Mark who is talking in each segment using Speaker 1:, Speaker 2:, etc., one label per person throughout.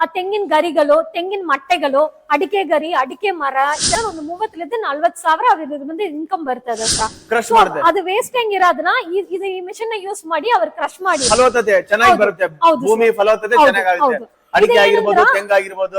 Speaker 1: ಆ ತೆಂಗಿನ ಗರಿಗಳು ತೆಂಗಿನ ಮಟ್ಟೆಗಳು ಅಡಿಕೆ ಗರಿ ಅಡಿಕೆ ಮರ ಇದೆಲ್ಲ ಒಂದು ಮೂವತ್ತರಿಂದ ನಲ್ವತ್ ಸಾವಿರ ಅವ್ರಿಗೆ ಬಂದು ಇನ್ಕಮ್ ಬರ್ತದೆ ಸರ್
Speaker 2: ಕ್ರಶ್
Speaker 1: So,
Speaker 2: ಮಾಡಿದೆ
Speaker 1: ಅದು ವೇಸ್ಟ್ ಹೆಂಗಿರೋದನ್ನ ಈ- ಇದು ಈ ಮಿಷನ್ನ ಯೂಸ್ ಮಾಡಿ ಅವ್ರು ಕ್ರಶ್ ಮಾಡಿ
Speaker 2: ಫಲವತ್ತತೆ ಚೆನ್ನಾಗಿ
Speaker 1: ಹೌದು,
Speaker 2: ಬರುತ್ತೆ.
Speaker 1: ಹೌದು
Speaker 2: ಭೂಮಿ ಫಲವತ್ತತೆ
Speaker 1: ಹೌದು,
Speaker 2: ಚೆನ್ನಾಗಾಗುತ್ತೆ
Speaker 1: ಹೌದು.
Speaker 2: ಅಡಿಕೆ
Speaker 1: ಇದು
Speaker 2: ಆಗಿರ್ಬೋದು
Speaker 1: ಏನಂದ್ರ-
Speaker 2: ತೆಂಗಾಗಿರ್ಬೋದು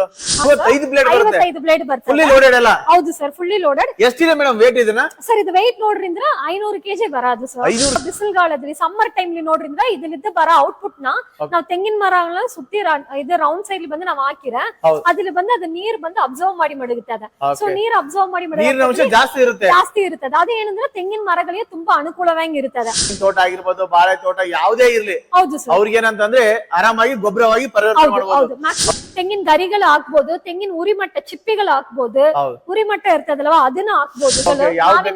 Speaker 2: ಐದು ಬ್ಲೇಡ್ ಬರುತ್ತೆ
Speaker 1: ಐವತ್ತೈದು ಬ್ಲೇಡ್
Speaker 2: ಫುಲ್ಲಿ
Speaker 1: ಬರ್ತದೆ
Speaker 2: ಲೋಡೆಡ್ ಅಲ್ಲ
Speaker 1: ಹೌದು ಸರ್ ಫುಲ್ಲಿ ಲೋಡೆಡ್
Speaker 2: ಎಷ್ಟಿದೆ ಮೇಡಮ್ ವೇಟ್ ಇದನ್ನ
Speaker 1: ಸರ್ ಇದು ವೆಯ್ಟ್ ನೋಡ್ರಿಂದ್ರ ಐನೂರು ಕೆಜಿ ಬರೋದು ಸರ್
Speaker 2: ಐನೂರು?
Speaker 1: ಬಿಸಿಲುಗಾಲದ್ರಿ ಸಮ್ಮರ್ ಟೈಮ್ಲಿ ನೋಡ್ರಿಂದ್ರ ಇದರಿಂದ ಬರೋ ಔಟ್ಪುಟ್ನ ನಾವ್ ತೆಂಗಿನ ಮರಗಳನ್ನ ಸುತ್ತಿ ರಾ- ಇದು ರೌಂಡ್ ಸೈಡ್ ಬಂದು ನಾವ್ ಹಾಕಿರ
Speaker 2: ಹೌದು.
Speaker 1: ಅದ್ರಲ್ಲಿ ಬಂದು ಅದು ನೀರ್ ಬಂದು ಅಬ್ಸರ್ವ್ ಮಾಡಿ ಮಡಗುತ್ತೆ ಅದ ಸೊ
Speaker 2: Okay.
Speaker 1: ನೀರ್ ಅಬ್ಸರ್ವ್ ಮಾಡಿ
Speaker 2: ನೀರಿನ ಅಂಶ
Speaker 1: ಮಡಗುತ್ತೆ
Speaker 2: ಜಾಸ್ತಿ ಇರುತ್ತೆ
Speaker 1: ಜಾಸ್ತಿ ಇರ್ತದೆ ಅದೇನಂದ್ರೆ ತೆಂಗಿನ ಮರಗಳಿಗೆ ತುಂಬಾ ಅನುಕೂಲವಾಗಿ ಇರ್ತದೆ
Speaker 2: ತೋಟ ಆಗಿರ್ಬೋದು ಬಾಳೆ ತೋಟ ಯಾವುದೇ ಇರ್ಲಿ
Speaker 1: ಹೌದು ಸರ್
Speaker 2: ಅವ್ರಿಗೇನಂತಂದ್ರೆ ಆರಾಮಾಗಿ ಗೊಬ್ಬರವಾಗಿ ಪರಿವರ್ತನೆ
Speaker 1: ಹೌದು
Speaker 2: ಮಾಡಬಹುದು
Speaker 1: Maximum ತೆಂಗಿನ ಗರಿಗಳು ಹಾಕ್ಬೋದು ತೆಂಗಿನ ಉರಿಮಟ್ಟ ಚಿಪ್ಪಿಗಳು ಹಾಕ್ಬೋದು
Speaker 2: ಉರಿಮಟ್ಟ
Speaker 1: ಉರಿ ಮಟ್ಟ ಇರ್ತದಲ್ವಾ ಅದನ್ನ ಹಾಕ್ಬೋದು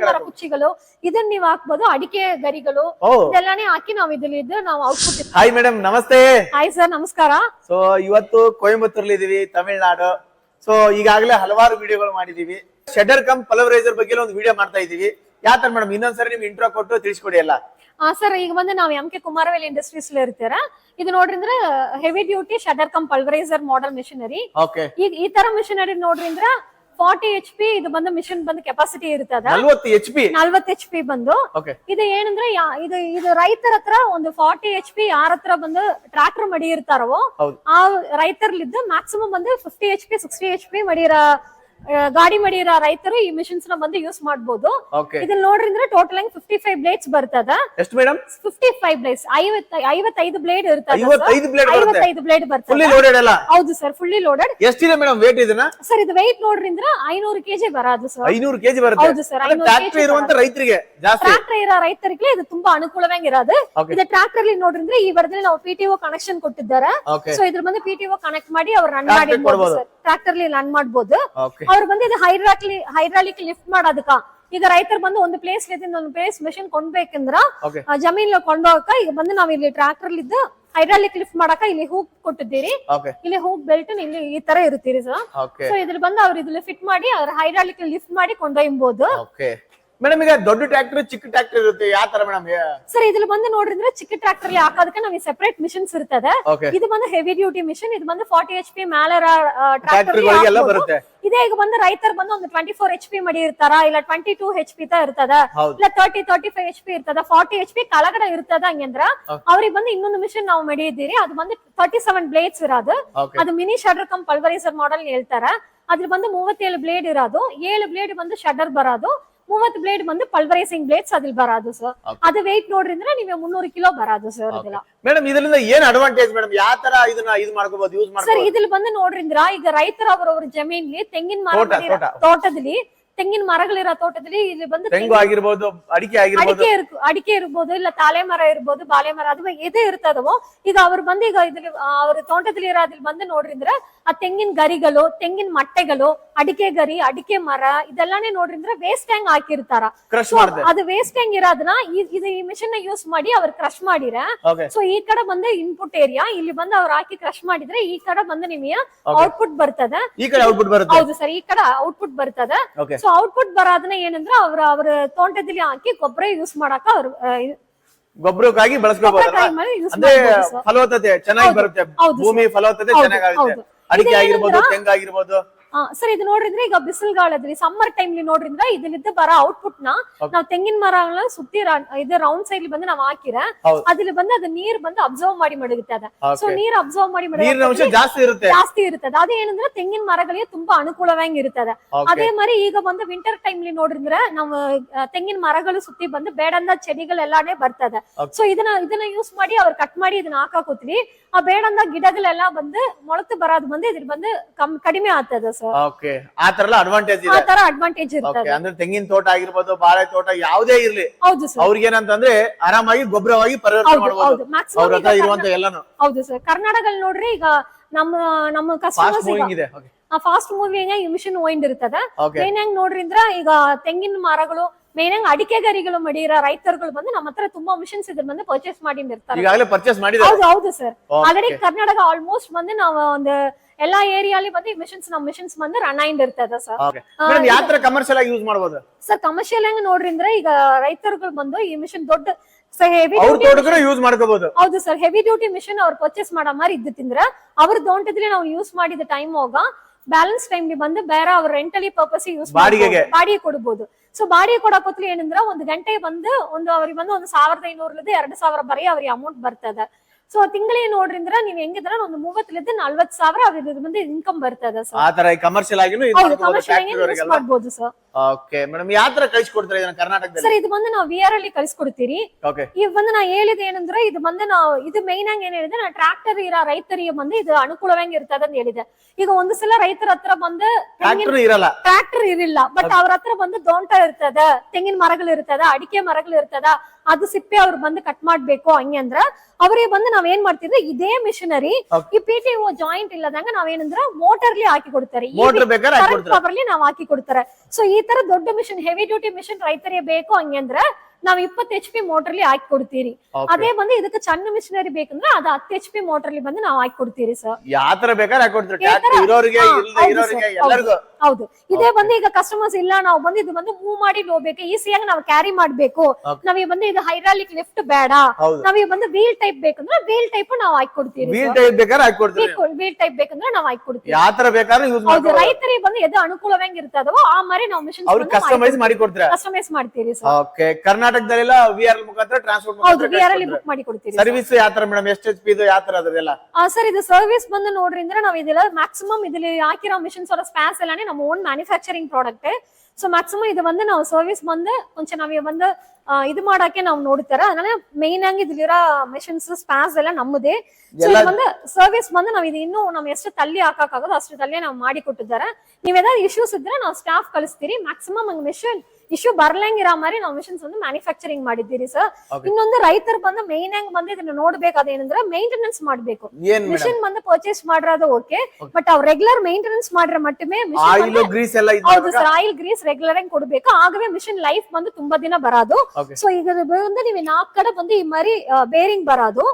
Speaker 1: ಮರ ಕುಚ್ಚಿಗಳು. ಇದನ್ನ ನೀವು ಹಾಕ್ಬೋದು. ಅಡಿಕೆ ಗರಿಗಳು. ಇದೆಲ್ಲಾನೇ ಹಾಕಿ ನಾವ್ ಇದ್ರಲ್ಲಿ ಇದ್ದು ನಾವು ಔಟ್ಪುಟ್
Speaker 2: ಹಾಯ್ ಮೇಡಮ್ ನಮಸ್ತೆ.
Speaker 1: ಹಾಯ್ ಸರ್ ನಮಸ್ಕಾರ.
Speaker 2: ಸೊ ಇವತ್ತು ಕೊಯಂಬತ್ತೂರ್ಲಿ ಇದೀವಿ ತಮಿಳ್ನಾಡು. ಸೊ ಈಗಾಗಲೇ ಹಲವಾರು ವಿಡಿಯೋಗಳು ಮಾಡಿದೀವಿ. ಶೆಡರ್ ಕಮ್ ಪಲವರೈಸರ್ ಬಗ್ಗೆ ಒಂದು ವಿಡಿಯೋ ಮಾಡ್ತಾ ಇದೀವಿ. ಯಾವ ತರ ಮೇಡಮ್? ಇನ್ನೊಂದ್ಸರಿ ನಿಮ್ ಇಂಟ್ರೋ ಕೊಟ್ಟು ತಿಳಿಸ್ಕೊಡಿ ಎಲ್ಲ.
Speaker 1: ಆ ಸರ್ ಈಗ ಬಂದು ನಾವು ಎಂ ಕೆ ಕುಮಾರವೇಲ್ ಇಂಡಸ್ಟ್ರೀಸ್ ಇರ್ತೀರ? ಇದು ನೋಡ್ರಿ ಅಂದ್ರೆ heavy duty shredder cum pulverizer model machinery
Speaker 2: okay
Speaker 1: ಈಗ ಈ ತರ ಮಿಷನರಿ ನೋಡ್ರಿ ಅಂದ್ರ ಫಾರ್ಟಿ ಎಚ್ ಪಿ ಇದು ಬಂದು ಮಿಷನ್ ಬಂದು ಕೆಪಾಸಿಟಿ ಇರ್ತದ
Speaker 2: ನಲ್ವತ್ತು ಎಚ್ ಪಿ
Speaker 1: ನಲ್ವತ್ ಎಚ್ ಪಿ ಬಂದು. ಇದು ಏನಂದ್ರೆ ಇದು ಇದು ರೈತರ ಹತ್ರ ಒಂದು ಫಾರ್ಟಿ ಎಚ್ ಪಿ ಯಾರ ಹತ್ರ ಬಂದು ಟ್ರಾಕ್ಟರ್ ಮಡಿ ಇರ್ತಾರವೋ ಆ ರೈತರ್ಲಿದ್ದು ಮ್ಯಾಕ್ಸಿಮಮ್ ಬಂದು fifty H P sixty H P ಮಡಿರೋ ಗಾಡಿ ಮಡಿರೋ ರೈತರು ಈ ಮಿಷನ್ಸ್ನ ಬಂದು ಯೂಸ್ ಮಾಡ್ಬೋದು.
Speaker 2: ಓಕೆ
Speaker 1: ಇದ್ರಲ್ಲಿ ನೋಡ್ರಿ ಅಂದ್ರೆ ಟೋಟಲ್ ಆಗಿ ಫಿಫ್ಟಿ ಫೈವ್ ಬ್ಲೇಡ್ಸ್ ಬರ್ತದ.
Speaker 2: ಎಷ್ಟು ಮೇಡಮ್
Speaker 1: ಫಿಫ್ಟಿ ಫೈವ್ ಬ್ಲೇಡ್ಸ್ ಐವತ್ ಐವತ್ತೈದು ಬ್ಲೇಡ್ ಇರ್ತದೆ
Speaker 2: ಐವತ್ತೈದು ಬ್ಲೇಡ್ ಬರುತ್ತೆ.
Speaker 1: ಐವತ್ತೈದು ಬ್ಲೇಡ್
Speaker 2: ಫುಲ್ಲಿ
Speaker 1: ಬರ್ತದೆ
Speaker 2: ಲೋಡೆಡ್ ಅಲ್ಲ?
Speaker 1: ಹೌದು ಸರ್ ಫುಲ್ಲಿ ಲೋಡೆಡ್
Speaker 2: ಎಷ್ಟಿದೆ ಮೇಡಮ್ ವೇಟ್ ಇದನ್ನ?
Speaker 1: ಸರ್ ಇದು ವೆಯ್ಟ್ ನೋಡ್ರಿ ಅಂದ್ರೆ ಐನೂರು ಕೆಜಿ ಬರೋದು ಸರ್
Speaker 2: ಐನೂರು ಕೆಜಿ ಬರುತ್ತೆ.
Speaker 1: ಹೌದು ಸರ್ ಐನೂರು
Speaker 2: ಟ್ರಾಕ್ಟರ್
Speaker 1: ಕೆಜಿ
Speaker 2: ಇರುವಂತ ರೈತರಿಗೆ ಜಾಸ್ತಿ.
Speaker 1: ಟ್ರಾಕ್ಟರ್ ಇರೋ ರೈತರಿಗೆ ಇದು ತುಂಬಾ ಅನುಕೂಲವಾಗಿ ಇರೋದು.
Speaker 2: Okay.
Speaker 1: ಇದು ಟ್ರಾಕ್ಟರ್ ಅಲ್ಲಿ ನೋಡ್ರಿ ಈ ವರ್ಗದಲ್ಲಿ ನಾವು ಪಿಟಿಒ ಕನೆಕ್ಷನ್ ಕೊಟ್ಟಿದ್ದಾರೆ.
Speaker 2: ಓಕೆ
Speaker 1: ಸೊ ಇದ್ರ ಬಂದು ಪಿಟಿಒ ಕನೆಕ್ಟ್ ಮಾಡಿ ಅವ್ರು ರನ್
Speaker 2: Tractor
Speaker 1: ಮಾಡಿ
Speaker 2: ಕೊಡ್ಬೋದು.
Speaker 1: ಟ್ರಾಕ್ಟರ್ ಅಲ್ಲಿ ರನ್ ಮಾಡ್ಬೋದು. ಅವ್ರು ಬಂದು ಇದು ಹೈಡ್ರಾಕ್ಲಿ ಹೈಡ್ರಾಲಿಕ್ ಲಿಫ್ಟ್ ಮಾಡೋದಕ್ಕ. ಈಗ ರೈತರು ಬಂದು ಒಂದು ಪ್ಲೇಸ್ ಒಂದು ಪ್ಲೇಸ್ ಮೆಷಿನ್ ಕೊಂಡ್ಬೇಕಂದ್ರ ಜಮೀನ್ ಕೊಂಡೋಗಕ ಈಗ ಬಂದು ನಾವ್ ಇಲ್ಲಿ ಟ್ರಾಕ್ಟರ್ ಇದ್ದು ಹೈಡ್ರಾಲಿಕ್ ಲಿಫ್ಟ್ ಮಾಡಕ ಇಲ್ಲಿ ಹೂಕ್ ಕೊಟ್ಟಿದ್ದೀರಿ. ಇಲ್ಲಿ ಹೂಕ್ ಬೆಲ್ಟ್ ಇಲ್ಲಿ ಈ ತರ ಇರುತ್ತೀರಿ ಸರ್ ಸೊ ಇದ್ರ ಬಂದು ಅವ್ರು ಇದ್ರಲ್ಲಿ ಫಿಟ್ ಮಾಡಿ ಅವ್ರ ಹೈಡ್ರಾಲಿಕ್ ಲಿಫ್ಟ್ ಮಾಡಿ ಕೊಂಡೊಯ್ಬೋದು
Speaker 2: ಓಕೆ ಮೇಡಮ್ ಈಗ ದೊಡ್ಡ ಟ್ರ್ಯಾಕ್ಟರ್ ಚಿಕ್ಕ ಟ್ರ್ಯಾಕ್ಟರ್ ಇರುತ್ತೆ ಯಾವ ತರ ಮೇಡಮ್
Speaker 1: ಸರ್ ಇದ್ರಲ್ಲಿ ಬಂದು ನೋಡ್ರಿ ಅಂದ್ರೆ ಚಿಕ್ಕ ಟ್ರಾಕ್ಟರ್ ಅಲ್ಲಿ ಹಾಕೋದಕ್ಕೆ ನಮಗೆ ಸೆಪರೇಟ್ ಮಿಷನ್ಸ್ ಇರ್ತದೆ
Speaker 2: ಓಕೆ
Speaker 1: ಇದು ಬಂದು ಹೆವಿ ಡ್ಯೂಟಿ ಮಿಷನ್ ಇದು ಬಂದು ಫಾರ್ಟಿ ಎಚ್ ಪಿ ಮೇಲೆ
Speaker 2: ಟ್ರ್ಯಾಕ್ಟರ್ ಗಳಿಗೆಲ್ಲ ಬರುತ್ತೆ
Speaker 1: ಇದೇ ಈಗ ಬಂದು ರೈತರು ಬಂದು ಒಂದು ಟ್ವೆಂಟಿ ಫೋರ್ ಎಚ್ ಪಿ ಮಡಿ ಇರ್ತಾರ ಇಲ್ಲ ಟ್ವೆಂಟಿ ಟೂ ಎಚ್ ಪಿ ತ ಇರ್ತದ
Speaker 2: ಹೌದು
Speaker 1: ಇಲ್ಲ thirty thirty five H P ಇರ್ತದ ಫಾರ್ಟಿ ಎಚ್ ಪಿ ಕೆಳಗಡೆ ಇರ್ತದ ಹಂಗಂದ್ರ
Speaker 2: Okay.
Speaker 1: ಅವ್ರಿಗೆ ಬಂದು ಇನ್ನೊಂದು ಮಿಷನ್ ನಾವು ಮಡಿಯಿದ್ದೀರಿ ಅದು ಬಂದು ತರ್ಟಿ ಸೆವೆನ್ ಬ್ಲೇಡ್ಸ್ ಇರೋದು
Speaker 2: ಓಕೆ
Speaker 1: ಅದು mini shredder cum pulverizer model ಹೇಳ್ತಾರ ಅದ್ರ ಬಂದು ಮೂವತ್ತೇಳು ಬ್ಲೇಡ್ ಇರೋದು ಏಳು ಬ್ಲೇಡ್ ಬಂದು ಶಟರ್ ಬರೋದು ಮೂವತ್ತು ಬ್ಲೇಡ್ ಬಂದು ಪಲ್ವರೈಸಿಂಗ್ ಬ್ಲೇಡ್ಸ್ ಅದ್ರಲ್ಲಿ ಬರೋದು ಸರ್
Speaker 2: Okay.
Speaker 1: ಅದು ವೆಯ್ಟ್ ನೋಡ್ರಿ ಅಂದ್ರೆ ನೀವು ಮುನ್ನೂರು ಕಿಲೋ ಬರೋದು ಸರ್ ಇದೆಲ್ಲ
Speaker 2: ಮೇಡಮ್ ಇದರಿಂದ ಏನ್ ಅಡ್ವಾಂಟೇಜ್ ಮೇಡಮ್ ಯಾವ ತರ ಇದನ್ನ ಇದು ಮಾಡ್ಕೋಬಹುದು ಯೂಸ್
Speaker 1: ಸರ್
Speaker 2: ಮಾಡ್ಕೋಬಹುದು
Speaker 1: ಇದ್ರಲ್ಲಿ ಬಂದು ನೋಡ್ರಿಂದ್ರ ಈಗ ರೈತರ ಅವರವ್ರ ಜಮೀನ್ಲಿ ತೆಂಗಿನ ಮರ
Speaker 2: ತೋಟ,
Speaker 1: ಮಡಿರೋ-
Speaker 2: ತೋಟ.
Speaker 1: ತೋಟದಲ್ಲಿ ತೆಂಗಿನ ಮರಗಳಿರೋ ತೋಟದಲ್ಲಿ ಇಲ್ಲಿ ಬಂದು
Speaker 2: ತೆಂಗು ಆಗಿರ್ಬೋದು ಅಡಿಕೆ ಆಗಿರ್ಬೋದು.
Speaker 1: ಅಡಿಕೆ ಇರ್ಕು ಅಡಿಕೆ ಇರ್ಬೋದು ಇಲ್ಲ ತಾಳೆ ಮರ ಇರ್ಬೋದು ಬಾಳೆ ಮರ ಅದು ಎದೆ ಇರ್ತದವೋ. ಈಗ ಅವ್ರು ಬಂದು ಈಗ ಇದ್ರಲ್ಲಿ ಅವ್ರ ತೋಟದಲ್ಲಿ ಇರೋದ್ರಲ್ಲಿ ಬಂದು ನೋಡ್ರಿಂದ್ರ ಆ ತೆಂಗಿನ ಗರಿಗಳು ತೆಂಗಿನ ಮಟ್ಟೆಗಳು ಅಡಿಕೆ ಗರಿ ಅಡಿಕೆ ಮರ ಇದೆಲ್ಲಾನೇ ನೋಡ್ರಿಂದ್ರೆ ವೇಸ್ಟ್ ಹ್ಯಾಂಗ್ ಹಾಕಿರ್ತಾರ.
Speaker 2: ಕ್ರಶ್ ಮಾಡಿದೆ.
Speaker 1: ಅದು ವೇಸ್ಟ್ ಹ್ಯಾಂಗ್ ಇರೋದನ್ನ ಈ- ಇದು ಈ ಮಿಷನ್ನ ಯೂಸ್ ಮಾಡಿ ಅವ್ರು ಕ್ರಶ್ ಮಾಡಿರ.
Speaker 2: ಓಕೆ
Speaker 1: ಸೊ ಈ ಕಡೆ ಬಂದು ಇನ್ಪುಟ್ ಏರಿಯಾ ಇಲ್ಲಿ ಬಂದು ಅವ್ರು ಹಾಕಿ ಕ್ರಶ್ ಮಾಡಿದ್ರೆ ಈ ಕಡೆ ಬಂದು ನಿಮಗೆ
Speaker 2: Okay.
Speaker 1: ಔಟ್ಪುಟ್ ಬರ್ತದೆ.
Speaker 2: ಈ ಕಡೆ ಔಟ್ಪುಟ್ ಬರುತ್ತೆ?
Speaker 1: ಹೌದು ಸರ್ ಈ ಕಡೆ ಔಟ್ಪುಟ್ ಬರ್ತದೆ.
Speaker 2: ಓಕೆ
Speaker 1: ಸೊ ಔಟ್ಪುಟ್ ಬರೋದನ್ನ ಏನಂದ್ರೆ ಅವ್ರ ಅವ್ರ ತೋಟದಲ್ಲಿ ಹಾಕಿ ಗೊಬ್ಬರ ಯೂಸ್ ಮಾಡಾಕ ಅವ್ರು
Speaker 2: ಗೊಬ್ಬರಕ್ಕಾಗಿ ಬಳಸ್ಕೋಬಹುದು ಅಂದ್ರೆ ಫಲವತ್ತತೆ ಚೆನ್ನಾಗಿ ಬರುತ್ತೆ. ಭೂಮಿ ಫಲವತ್ತತೆ
Speaker 1: ಚೆನ್ನಾಗಿ
Speaker 2: ಅಡಿಕೆ ಆಗಿರ್ಬೋದು ತೆಂಗಾಗಿರ್ಬೋದು.
Speaker 1: ಸರ್ ಇದು ನೋಡ್ರಿದ್ರೆ ಈಗ ಬಿಸಿಲುಗಾಲದ್ರಿ ಸಮ್ಮರ್ ಟೈಮ್ಲಿ ನೋಡ್ರಿಂದ್ರ ಇದರಿಂದ ಬರೋ ಔಟ್ಪುಟ್ನ
Speaker 2: Okay.
Speaker 1: ನಾವ್ ತೆಂಗಿನ ಮರಗಳನ್ನ ಸುತ್ತಿ ರಾ- ಇದು ರೌಂಡ್ ಸೈಡ್ ಬಂದು ನಾವ್ ಹಾಕಿರ
Speaker 2: ಹೌದು.
Speaker 1: ಅದ್ರಲ್ಲಿ ಬಂದು ಅದು ನೀರ್ ಬಂದು ಅಬ್ಸರ್ವ್ ಮಾಡಿ ಮಡಗುತ್ತೆ ಅದ ಸೊ
Speaker 2: Okay.
Speaker 1: ನೀರ್ ಅಬ್ಸರ್ವ್ ಮಾಡಿ
Speaker 2: ನೀರಿನ ಅಂಶ
Speaker 1: ಮಡಗುತ್ತೆ
Speaker 2: ಜಾಸ್ತಿ ಇರುತ್ತೆ
Speaker 1: ಜಾಸ್ತಿ ಇರ್ತದೆ ಅದೇನಂದ್ರೆ ತೆಂಗಿನ ಮರಗಳಿಗೆ ತುಂಬಾ ಅನುಕೂಲವಾಗಿ ಇರ್ತದೆ
Speaker 2: Okay.
Speaker 1: ಅದೇ ಮರಿ ಈಗ ಬಂದು ವಿಂಟರ್ ಟೈಮ್ಲಿ ನೋಡಿದ್ರೆ ನಾವು ಆ, ತೆಂಗಿನ ಮರಗಳು ಸುತ್ತಿ ಬಂದು ಬೇಡಂದ ಚೆಡಿಗಳೆಲ್ಲಾನೇ ಬರ್ತದೆ
Speaker 2: Okay.
Speaker 1: ಸೊ ಇದನ್ನ ಇದನ್ನ ಯೂಸ್ ಮಾಡಿ ಅವ್ರು ಕಟ್ ಮಾಡಿ ಇದನ್ನ ಹಾಕಾಕೋತೀವಿ ಆ ಬೇಡಂದ ಗಿಡಗಳೆಲ್ಲ ಬಂದು ಮೊಳತು ಬರೋದು ಬಂದು ಇದ್ರ ಬಂದು ಕಮ್ ಕಡಿಮೆ ಆಗ್ತದೆ ಸರ್
Speaker 2: ಓಕೆ ಆ ತರ ಎಲ್ಲ ಅಡ್ವಾಂಟೇಜ್
Speaker 1: ಆ
Speaker 2: ಇದೆ
Speaker 1: ತರ ಅಡ್ವಾಂಟೇಜ್
Speaker 2: ಓಕೆ
Speaker 1: ಇರ್ತದೆ
Speaker 2: ಅಂದ್ರೆ ತೆಂಗಿನ ತೋಟ ಆಗಿರ್ಬೋದು ಬಾಳೆ ತೋಟ ಯಾವುದೇ ಇರ್ಲಿ.
Speaker 1: ಹೌದು ಸರ್.
Speaker 2: ಅವ್ರಿಗೇನಂತಂದ್ರೆ ಆರಾಮಾಗಿ ಗೊಬ್ಬರವಾಗಿ ಪರಿವರ್ತನೆ
Speaker 1: ಹೌದು
Speaker 2: ಮಾಡಬಹುದು
Speaker 1: ಹೌದು.
Speaker 2: ಅವ್ರ
Speaker 1: ಮ್ಯಾಕ್ಸಿಮಮ್
Speaker 2: ಹತ್ರ ಇರುವಂತ ಎಲ್ಲಾನು.
Speaker 1: ಹೌದು ಸರ್. ಕರ್ನಾಟಕದಲ್ಲಿ ನೋಡ್ರಿ ಈಗ ನಮ್ಮ ನಮ್ಮ
Speaker 2: ಫಾಸ್ಟ್
Speaker 1: ಕಸ್ಟಮರ್ಸ್
Speaker 2: ಮೂವಿಂಗ್ ಇದೆ.
Speaker 1: ಆ ಫಾಸ್ಟ್ ಮೂವಿಂಗ್ ಈ ಮಿಷನ್ ಓಯಿಂಡ್ ಇರ್ತದೆ. ಮೇನ್ ಹೆಂಗ್ ನೋಡ್ರಿ ಅಂದ್ರ ಈಗ ತೆಂಗಿನ ಮರಗಳು ಮೇನ್ ಹೆಂಗ್ ಅಡಿಕೆ ಗರಿಗಳು ಮಡಿರೋ ರೈತರುಗಳು ಬಂದು ನಮ್ಮ ಹತ್ರ ತುಂಬಾ ಮಿಷನ್ಸ್ ಇದ್ರ ಬಂದು ಪರ್ಚೇಸ್ ಮಾಡಿರ್ತಾರೆ
Speaker 2: ಈಗಾಗಲೇ ಪರ್ಚೇಸ್ ಮಾಡಿದ್ದಾರೆ.
Speaker 1: ಹೌದು ಹೌದು ಸರ್. ಆಲ್ರೆಡಿ ಕರ್ನಾಟಕ ಆಲ್ಮೋಸ್ಟ್ ಬಂದು ನಾವು ಒಂದು ಎಲ್ಲಾ ಏರಿಯಾಲಿ ಬಂದು ಈ ಮಿಷನ್ಸ್ ನಮ್ಮ ಮಿಷನ್ಸ್ ಬಂದು ರನ್ ಆಯಿಂಡ್ ಇರ್ತದೆ ಸರ್
Speaker 2: ಓಕೆ ಮೇಡಮ್ ಯಾವ ತರ ಕಮರ್ಷಿಯಲ್ ಆಗಿ ಯೂಸ್ ಮಾಡಬಹುದು
Speaker 1: ಸರ್ ಕಮರ್ಷಿಯಲ್ ಹೆಂಗ್ ನೋಡ್ರಿಂದ್ರೆ ಈಗ ರೈತರುಗಳು ಬಂದು ಈ ಮಿಷನ್ ದೊಡ್ಡ ಹೆವಿ
Speaker 2: ಯೂಸ್ ಮಾಡ್ಕೋಬಹುದು
Speaker 1: ಹೌದು ಸರ್ ಹೆವಿ ಡ್ಯೂಟಿ ಮಿಷನ್ ಅವ್ರು ಪರ್ಚೇಸ್ ಮಾಡೋ ಮಾರಿ ಇದ್ದು ತಿಂದ್ರೆ ಅವ್ರ ತೋಟದಲ್ಲಿ ನಾವು ಯೂಸ್ ಮಾಡಿದ ಟೈಮ್ ಹೋಗ ಬ್ಯಾಲೆನ್ಸ್ ಟೈಮ್ ಬಂದು ಬೇರೆ ಅವ್ರ ರೆಂಟಲಿ ಪರ್ಪಸ್ ಯೂಸ್
Speaker 2: ಬಾಡಿಗೆಗೆ.
Speaker 1: ಬಾಡಿಗೆ ಕೊಡಬಹುದು ಸೊ ಬಾಡಿಗೆ ಕೊಡಕೋತ್ಲಿ ಏನಂದ್ರ ಒಂದ್ ಗಂಟೆ ಬಂದು ಒಂದು ಅವ್ರಿಗೆ ಬಂದು ಒಂದು ಸಾವಿರದ ಐನೂರ್ಲದ ಎರಡ್ ಸಾವಿರ ಬರೀ ಅವ್ರಿಗೆ ಅಮೌಂಟ್ ಬರ್ತದ. ಸೊ ತಿಂಗಳಿಗೆ ನೋಡ್ರಿಂದ್ರ ನೀವ್ ಹೆಂಗಿದ್ರ ಒಂದು ಮೂವತ್ತಲಿಂದ ನಲ್ವತ್ ಸಾವಿರ ಅವ್ರಿಗೆ ಮುಂದೆ ಇನ್ಕಮ್ ಬರ್ತದೆ ಸರ್
Speaker 2: ಆ ತರ ಕಮರ್ಷಿಯಲ್ ಆಗಿನೂ
Speaker 1: ಹೌದು ಕಮರ್ಷಿಯಲ್
Speaker 2: ಫ್ಯಾಕ್ಟರಿ
Speaker 1: ಮಾಡ್ಬೋದು ಸರ್
Speaker 2: ಓಕೆ ಮೇಡಮ್ ಯಾವ ತರ ಕಳಿಸ್ಕೊಡ್ತಾರೆ ಇದನ್ನ ಕರ್ನಾಟಕದಲ್ಲಿ?
Speaker 1: ಸರ್ ಇದು ಬಂದು ನಾವು ವಿ ಆರ್ ಅಲ್ಲಿ ಕಳಿಸ್ಕೊಡ್ತೀರಿ. ಈಗ ಬಂದು ನಾ ಹೇಳಿದ ಏನಂದ್ರೆ ಇದು ಬಂದು ನಾವು ಇದು ಮೈನ್ ಆಗಿ ಏನ್ ಹೇಳಿದೆ ನಾ ಟ್ರಾಕ್ಟರ್ ಇರೋ ರೈತರಿಗೆ ಬಂದು ಇದು ಅನುಕೂಲವಾಗಿ ಇರ್ತದ ಅಂತ ಹೇಳಿದೆ. ಈಗ ಒಂದು ಸಲ ರೈತರ ಹತ್ರ ಬಂದು
Speaker 2: ಟ್ರಾಕ್ಟರ್ ಇರಲ್ಲ.
Speaker 1: ಟ್ರಾಕ್ಟರ್ ಇರಲಿಲ್ಲ ಬಟ್ ಅವ್ರ ಹತ್ರ ಬಂದು ದೋಂಟ ಇರ್ತದ ತೆಂಗಿನ ಮರಗಳು ಇರ್ತದ ಅಡಿಕೆ ಮರಗಳು ಇರ್ತದ ಅದು ಸಿಪ್ಪೆ ಅವ್ರು ಬಂದು ಕಟ್ ಮಾಡ್ಬೇಕು ಹಂಗೆ ಅಂದ್ರ ಅವ್ರಿಗೆ ಬಂದು ನಾವ್ ಏನ್ ಮಾಡ್ತಿದ್ವಿ ಇದೇ ಮಿಷನರಿ. ಈ ಪಿ ಟಿ ಓ ಜಾಯಿಂಟ್ ಇಲ್ಲದಂಗ ನಾವೇನಂದ್ರ ಮೋಟರ್ಲಿ ಹಾಕಿ ಕೊಡ್ತಾರೆ. ಈ
Speaker 2: ಮೋಟರ್ ಬೇಕಾದ್ರೆ ಹಾಕಿ
Speaker 1: ಕರೆಂಟ್
Speaker 2: ಕೊಡ್ತಾರೆ.
Speaker 1: ಪವರ್ ನಾವ್ ಹಾಕಿ ಕೊಡ್ತಾರೆ. ಸೊ ಈ ತರ ದೊಡ್ಡ ಮಿಷನ್ ಹೆವಿ ಡ್ಯೂಟಿ ಮಿಷನ್ ರೈತರಿಗೆ ಬೇಕು ಹಂಗೆ ಅಂದ್ರ ನಾವ್ ಇಪ್ಪತ್ತು ಎಚ್ ಪಿ ಮೋಟರ್ಲಿ ಹಾಕಿ ಕೊಡ್ತೀರಿ. ಅದೇ ಬಂದು ಇದಕ್ಕೆ ಸಣ್ಣ ಮಿಷನರಿ ಬೇಕಂದ್ರೆ ಅದು ಹತ್ತು ಎಚ್ ಪಿ ಮೋಟರ್ಲಿ ಬಂದು ನಾವ್ ಹಾಕಿ ಕೊಡ್ತೀರಿ ಸರ್
Speaker 2: ಯಾವ ತರ ಬೇಕಾದ್ರೆ ಹಾಕೊಡ್ತಾರೆ
Speaker 1: ಹೌದು ಇದೇ ಬಂದು ಈಗ ಕಸ್ಟಮರ್ಸ್ ಇಲ್ಲ ನಾವು ಬಂದು ಇದು ಬಂದು ಮೂವ್ ಮಾಡಿ ಹೋಗ್ಬೇಕು ಈಸಿಯಾಗಿ ನಾವು ಕ್ಯಾರಿ ಮಾಡ್ಬೇಕು. ನಾವೀಗ ಬಂದು ಇದು ಹೈಡ್ರಾಲಿಕ್ ಲಿಫ್ಟ್ ಬೇಡ. ನಾವೀಗ ಬಂದು ವೀಲ್ ಟೈಪ್ ಬೇಕಂದ್ರೆ ವೀಲ್ ಟೈಪ್ ನಾವ್ ಹಾಕಿ ಕೊಡ್ತೀರಿ
Speaker 2: ವೀಲ್ ಟೈಪ್ ಬೇಕಾದ್ರೆ ಹಾಕೊಡ್ತಾರೆ
Speaker 1: ವೀಲ್ ಟೈಪ್ ಬೇಕಂದ್ರೆ ನಾವು ಹಾಕಿ ಕೊಡ್ತೀವಿ
Speaker 2: ಯಾವ ತರ ಬೇಕಾದ್ರೆ ಯೂಸ್
Speaker 1: ಹೌದು ರೈತರಿಗೆ ಬಂದು ಎದು ಅನುಕೂಲವಾಗಿ ಇರ್ತದವೋ ಆ ಮರಿ ನಾವು ಮಿಷನ್
Speaker 2: ಕಸ್ಟಮೈಸ್ ಮಾಡಿ ಕೊಡ್ತೀರಾ?
Speaker 1: ಕಸ್ಟಮೈಸ್ ಮಾಡ್ತೀರಿ ಸರ್
Speaker 2: ಓಕೆ ಕರ್ನಾಟಕದಲ್ಲೆಲ್ಲ ವಿ ಆರ್ ಮುಖಾಂತರ
Speaker 1: ಹೌದು ವಿ ಆರ್ ಅಲ್ಲಿ ಬುಕ್ ಮಾಡಿ ಕೊಡ್ತೀರಿ
Speaker 2: ಸರ್ವಿಸ್ ಯಾವ ತರ ಮೇಡಮ್ ಎಷ್ಟು ಎಚ್ ಪಿ ಇದು ಯಾವ ತರ ಅದೆಲ್ಲ
Speaker 1: ಸರ್ ಇದು ಸರ್ವಿಸ್ ಬಂದು ನೋಡ್ರಿ ಅಂದ್ರೆ ನಾವು ಇದೆಲ್ಲ ಮ್ಯಾಕ್ಸಿಮಮ್ ಇದ್ರಲ್ಲಿ ಹಾಕಿರೋ ಮಿಷನ್ಸ್ ಅವರ ಸ್ಪ್ಯಾಸ್ ಎಲ್ಲಾನೇ ನಮ್ಮ own manufacturing product so maximum ಇದು ಬಂದು ನಾವು ಸರ್ವಿಸ್ ಬಂದು ಕೊಂಚ ನಾವೇ ಬಂದು ಆ, ಇದು ಮಾಡಕ್ಕೆ ನಾವು ನೋಡ್ತಾರ. ಅದನ್ನ ಮೇನ್ ಆಗಿ ಇದ್ರಲ್ಲಿರೋ ಮಿಷನ್ಸ್ ಸ್ಪ್ಯಾನ್ಸ್ ಎಲ್ಲ ನಮ್ಮದೇ. ಸೊ ಇದು ಬಂದು ಸರ್ವಿಸ್ ಬಂದು ನಾವ್ ಇದು ಇನ್ನೂ ನಾವು ಎಷ್ಟು ತಲ್ಲಿ ಹಾಕಕ್ಕಾಗೋದು ಅಷ್ಟು ತಲ್ಲಿ ನಾವು ಮಾಡಿ ಕೊಟ್ಟಿದ್ದಾರೆ. ನೀವ್ ಏನಾದ್ರು ಇಶ್ಯೂಸ್ ಇದ್ರೆ ನಾವು ಸ್ಟಾಫ್ ಕಳಿಸ್ತೀರಿ. ಮ್ಯಾಕ್ಸಿಮಮ್ ಹಂಗ್ ಮಿಷನ್ ಇಶ್ಯೂ ಬರ್ಲಂಗಿರೋ ಮಾರಿ ನಾವು ಮಿಷನ್ಸ್ ಒಂದು ಮ್ಯಾನುಫ್ಯಾಕ್ಚರಿಂಗ್ ಮಾಡಿದ್ದೀರಿ ಸರ್ ಇನ್ನೊಂದು ರೈತರು ಬಂದು ಮೇನ್ ಹೆಂಗ್ ಬಂದು ಇದನ್ನ ನೋಡ್ಬೇಕಾದೇನಂದ್ರೆ ಮೇಂಟೆನೆನ್ಸ್ ಮಾಡ್ಬೇಕು. ಮಿಷನ್ ಬಂದು ಪರ್ಚೇಸ್ ಮಾಡಿರೋದು ಓಕೆ ಬಟ್ ಅವ್ರು ರೆಗ್ಯುಲರ್ ಮೇಂಟೆನೆನ್ಸ್ ಮಾಡ್ರೆ ಮಟ್ಟಮೇ ಹೌದು ಸರ್ ಆಯಿಲ್ ಗ್ರೀಸ್ ರೆಗ್ಯುಲರ್ ಆಗಿ ಕೊಡ್ಬೇಕು. ಆಗವೇ ಮಿಷನ್ ಲೈಫ್ ಬಂದು ತುಂಬಾ ದಿನ ಬರೋದು. ಸೊ ಈಗ ಬಂದು ನೀವು ನಾಲ್ಕು ಕಡೆ ಬಂದು ಈ ಮರಿ ಬೇರಿಂಗ್ ಬರೋದು.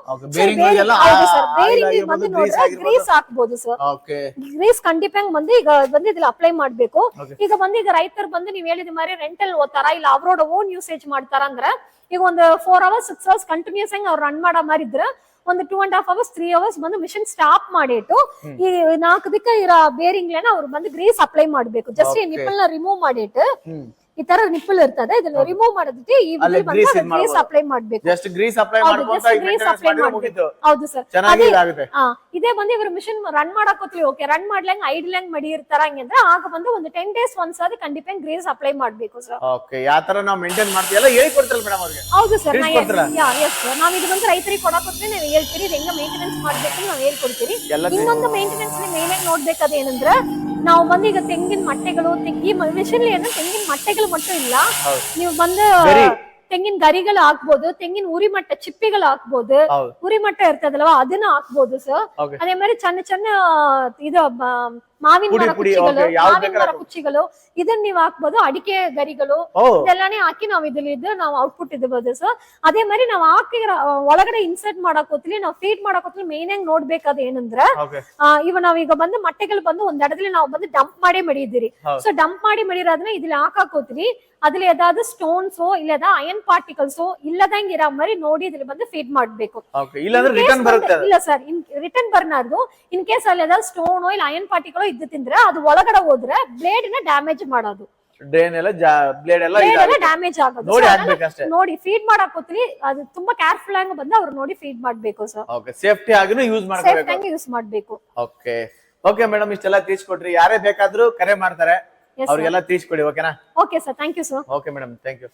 Speaker 2: ಬೇರಿಂಗ್
Speaker 1: ಬಂದು ನೋಡ್ರೆ ಗ್ರೀಸ್ ಹಾಕ್ಬೋದು ಸರ್ ಗ್ರೀಸ್ ಖಂಡಿತ ಬಂದು ಈಗ ಬಂದು ಇದ್ರಲ್ಲಿ ಅಪ್ಲೈ ಮಾಡ್ಬೇಕು. ಈಗ ಬಂದು ಈಗ ರೈತರು ಬಂದು ನೀವು ಹೇಳಿದ ಮಾರಿ ರೆಂಟಲ್ ಓದ್ತಾರ? ಇಲ್ಲ ಅವ್ರೋಡ ಓನ್ ಯೂಸೇಜ್ ಮಾಡ್ತಾರ ಅಂದ್ರ ಈಗ ಒಂದು four hours six hours continuous ಆಗಿ ಅವ್ರು ರನ್ ಮಾಡೋ ಮಾರಿ ಇದ್ರ ಒಂದು two and half hours three hours ಬಂದು ಮಿಷನ್ ಸ್ಟಾಪ್ ಮಾಡಿಟ್ಟು ಈ ನಾಲ್ಕು ದಿಕ್ಕ ಇರೋ ಬೇರಿಂಗ್ ಅವ್ರು ಬಂದು ಗ್ರೀಸ್ ಅಪ್ಲೈ ಮಾಡ್ಬೇಕು. ಜಸ್ಟ್ ಈ. ನಿಪ್ಪಲ್ನ ರಿಮೂವ್ ಮಾಡಿಟ್ಟು ಈ ತರ ನಿಪ್ಪಲ್ ಇರ್ತದೆ ಇದನ್ನ ರಿಮೂವ್ ಮಾಡೋದಕ್ಕೆ ಈ
Speaker 2: ಅಲ್ಲಿ grease ಇದ್
Speaker 1: ಗ್ರೀಸ್
Speaker 2: ಮಾಡ್ಬೋದು.
Speaker 1: ಅಪ್ಲೈ ಮಾಡ್ಬೇಕು.
Speaker 2: ಜಸ್ಟ್ ಗ್ರೀಸ್ ಅಪ್ಲೈ
Speaker 1: ಹೌದು,
Speaker 2: ಮಾಡ್ಕೊಂತ
Speaker 1: just
Speaker 2: ಈಗ
Speaker 1: grease
Speaker 2: maintenance
Speaker 1: apply
Speaker 2: ಮಾಡಿದ್ರೆ
Speaker 1: ಮಾಡ್ಬೇಕು.
Speaker 2: ಮುಗೀತು.
Speaker 1: ಹೌದು ಸರ್.
Speaker 2: ಚೆನ್ನಾಗಿ ಇದಾಗುತ್ತೆ
Speaker 1: ಆ, ಇದೇ ಬಂದು ಇವ್ರ ಮಿಷನ್ ರನ್ ಮಾಡಕೋತ್ಲಿ ಓಕೆ ರನ್ ಮಾಡ್ಲಂಗ್ ಐಡ್ಲಂಗ್ ಮಾಡಿ ಇರ್ತಾರ ಹಂಗಂದ್ರೆ ಆಗ ಬಂದು ಒಂದು ಟೆನ್ ಡೇಸ್ ಒಂದ್ಸ ಅದು ಖಂಡಿತ ಗ್ರೀಸ್ ಅಪ್ಲೈ ಮಾಡ್ಬೇಕು ಸರ್.
Speaker 2: ಓಕೆ ಯಾವ ತರ ನಾವು ಮೇಂಟೈನ್ ಮಾಡ್ತೀವಲ್ಲ ಹೇಳಿ ಕೊಡ್ತಾರಲ್ಲ ಮೇಡಮ್ ಅವ್ರಿಗೆ?
Speaker 1: ಹೌದು ಸರ್ ನಾ
Speaker 2: ತಿಳಿಸ್ಕೊಡ್ತೀರಾ?
Speaker 1: Yes sir. ನಾವ್ ಇದು ಬಂದು ರೈತರಿಗೆ ಕೊಡಕೋತ್ರಿ ನಾವು ಹೇಳ್ತೀರಿ ಇದು ಹೆಂಗ ಮೇಂಟೆನೆನ್ಸ್ ಮಾಡ್ಬೇಕು ನಾವ್ ಹೇಳ್ಕೊಡ್ತೀರಿ.
Speaker 2: ಎಲ್ಲ
Speaker 1: ಇನ್ನೊಂದು ಮೇಂಟೆನೆನ್ಸ್ ಮೇನ್ ಆಗಿ ನೋಡ್ಬೇಕಾದ ಏನಂದ್ರೆ ನಾವು ಬಂದು ಈಗ ತೆಂಗಿನ ಮಟ್ಟೆಗಳು ತೆಂಗ್- ಈ ಮಿಷನ್ ಏನು ತೆಂಗಿನ ಮಟ್ಟೆಗಳು மட்டும் ಇಲ್ಲ
Speaker 2: ಹೌದು.
Speaker 1: ನೀವು ಬಂದು
Speaker 2: ಗರಿ.
Speaker 1: ತೆಂಗಿನ ಗರಿಗಳು ಹಾಕ್ಬೋದು ತೆಂಗಿನ ಉರಿ ಮಟ್ಟ ಚಿಪ್ಪಿಗಳು ಹಾಕ್ಬೋದು
Speaker 2: ಹೌದು
Speaker 1: ಉರಿ ಮಟ್ಟ ಇರ್ತದಲ್ವಾ ಅದನ್ನ ಹಾಕ್ಬೋದು ಸರ್
Speaker 2: ಓಕೆ
Speaker 1: ಅದೇ மாதிரி ಸಣ್ಣ ಸಣ್ಣ ಇದು ಬ- ಮಾವಿನ
Speaker 2: ಪುಡಿ
Speaker 1: ಮರ
Speaker 2: ಪುಡಿ,
Speaker 1: ಕುಚ್ಚಿಗಳು
Speaker 2: okay, ಯಾವ್ದ್
Speaker 1: ಮಾವಿನ
Speaker 2: ಬೇಕಾದ್ರೂ
Speaker 1: ಮರ ಕುಚ್ಚಿಗಳು ಇದನ್ನ ನೀವು ಹಾಕ್ಬೋದು ಅಡಿಕೆ ಗರಿಗಳು
Speaker 2: ಓ
Speaker 1: ಇದೆಲ್ಲಾನೇ ಹಾಕಿ ನಾವು ಇದ್ರಲ್ಲಿ ಇದ್ದು ನಾವು ಔಟ್ಪುಟ್ ಇದ್ಬೋದು ಸೊ ಅದೇ மாதிரி ನಾವು ಹಾಕಿರೋ ಒಳಗಡೆ ಇನ್ಸರ್ಟ್ ಮಾಡಕ್ ಹೋತ್ಲಿ ನಾವು ಫೀಡ್ ಮಾಡಕ್ ಹೋತ್ಲಿ ಮೇನ್ ಆಗಿ ನೋಡ್ಬೇಕಾದ ಏನಂದ್ರೆ
Speaker 2: ಓಕೆ
Speaker 1: ಆ, ಇವ ನಾವೀಗ ಬಂದು ಮೊಟ್ಟೆಗಳು ಬಂದು ಒಂದ್ ಎಡದಲ್ಲಿ ನಾವು ಬಂದು ಡಂಪ್ ಮಾಡಿ ಮಡಿದಿರಿ
Speaker 2: ಹೌದು.
Speaker 1: ಸೊ ಡಂಪ್ ಮಾಡಿ ಮಡಿರೋದನ್ನ ಇದ್ರಲ್ಲಿ ಹಾಕಾಕ್ ಅದ್ರಲ್ಲಿ ಯಾವ್ದಾದ್ರು ಸ್ಟೋನ್ಸೋ ಇಲ್ಲ ಅಯನ್ ಪಾರ್ಟಿಕಲ್ಸೋ ಇಲ್ಲದಂಗ್ ಇರೋ ಮರಿ ನೋಡಿ ಇದ್ರಲ್ಲಿ ಬಂದು ಫೀಡ್ ಮಾಡ್ಬೇಕು. ಇಲ್ಲ ಸರ್ ಇನ್ ರಿಟರ್ನ್ ಬರ್ನಾರ್ದು. ಇನ್ ಕೇಸ್ ಅಲ್ಲಿ ಏದಾದ್ರು ಸ್ಟೋನ್ ಇಲ್ಲ ಅಯನ್ ಪಾರ್ಟಿಕಲ್ ಇದ್ದು ತಿಂದ್ರೆ ಅದು ಒಳಗಡೆ ಹೋದ್ರೆ ಬ್ಲೇಡ್ನ ಡ್ಯಾಮೇಜ್ ಮಾಡೋದು. ಡ್ಯಾಮೇಜ್ ಆಗೋದು.
Speaker 2: ನೋಡಿ
Speaker 1: ಫೀಡ್ ಮಾಡಕ್ ಹೋತ್ರಿ ಅದು ತುಂಬಾ ಕೇರ್ಫುಲ್ ಆಗಿ ಬಂದು ಅವ್ರು ನೋಡಿ ಫೀಡ್ ಮಾಡ್ಬೇಕು ಸರ್
Speaker 2: ಸೇಫ್ಟಿ ಆಗಿನೂ ಯೂಸ್
Speaker 1: ಸೇಫ್
Speaker 2: ಸೇಫ್ಟಿ
Speaker 1: ಆಗಿ ಯೂಸ್ ಮಾಡ್ಬೇಕು.
Speaker 2: ಓಕೆ ಓಕೆ ಮೇಡಮ್ ಇಷ್ಟೆಲ್ಲ ತಿಳಿಸ್ಕೊಟ್ರಿ. ಯಾರೇ ಬೇಕಾದ್ರೂ ಕರೆ ಮಾಡ್ತಾರೆ. ಅವ್ರಿಗೆಲ್ಲ ತಿಳಿಸ್ಕೊಡಿ ಓಕೆನಾ
Speaker 1: okay sir thank you sir
Speaker 2: okay madam thank you